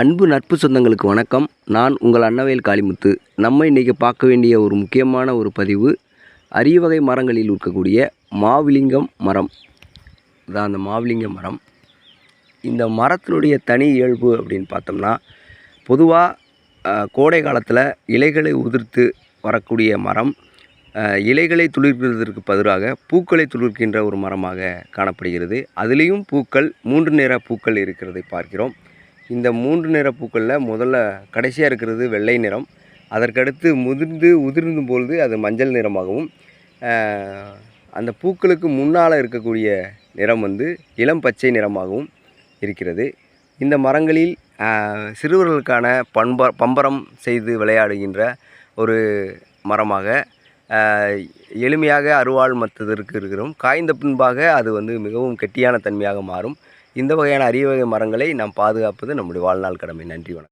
அன்பு நட்பு சொந்தங்களுக்கு வணக்கம். நான் உங்கள் அன்னவேல் காளிமுத்து. நம்ம இன்றைக்கி பார்க்க வேண்டிய ஒரு முக்கியமான ஒரு பதிவு அரிய வகை மரங்களில் இருக்கக்கூடிய மாவிலிங்கம் மரம். இதான் அந்த மாவிலிங்க மரம். இந்த மரத்தினுடைய தனி இயல்பு அப்படின்னு பார்த்தோம்னா பொதுவாக கோடை காலத்தில் இலைகளை உதிர்த்து வரக்கூடிய மரம் இலைகளை துளிர்ப்பதற்கு பதிலாக பூக்களை துளிர்க்கின்ற ஒரு மரமாக காணப்படுகிறது. அதுலேயும் பூக்கள் மூன்று நிற பூக்கள் இருக்கிறதை பார்க்கிறோம். இந்த மூன்று நிற பூக்களில் முதல்ல கடைசியாக இருக்கிறது வெள்ளை நிறம். அதற்கடுத்து முதிர்ந்து உதிர்ந்தும் பொழுது அது மஞ்சள் நிறமாகவும் அந்த பூக்களுக்கு முன்னால் இருக்கக்கூடிய நிறம் வந்து இளம் பச்சை நிறமாகவும் இருக்கிறது. இந்த மரங்களில் சிறுவர்களுக்கான பண்ப பம்பரம் செய்து விளையாடுகின்ற ஒரு மரமாக எளிமையாக அருவாள் மற்றதற்கு இருக்கிறோம். காய்ந்த பின்பாக அது வந்து மிகவும் கெட்டியான தன்மையாக மாறும். இந்த வகையான அரிய வகை மரங்களை நாம் பாதுகாப்பது நம்முடைய வாழ்நாள் கடமை. நன்றி வணக்கம்.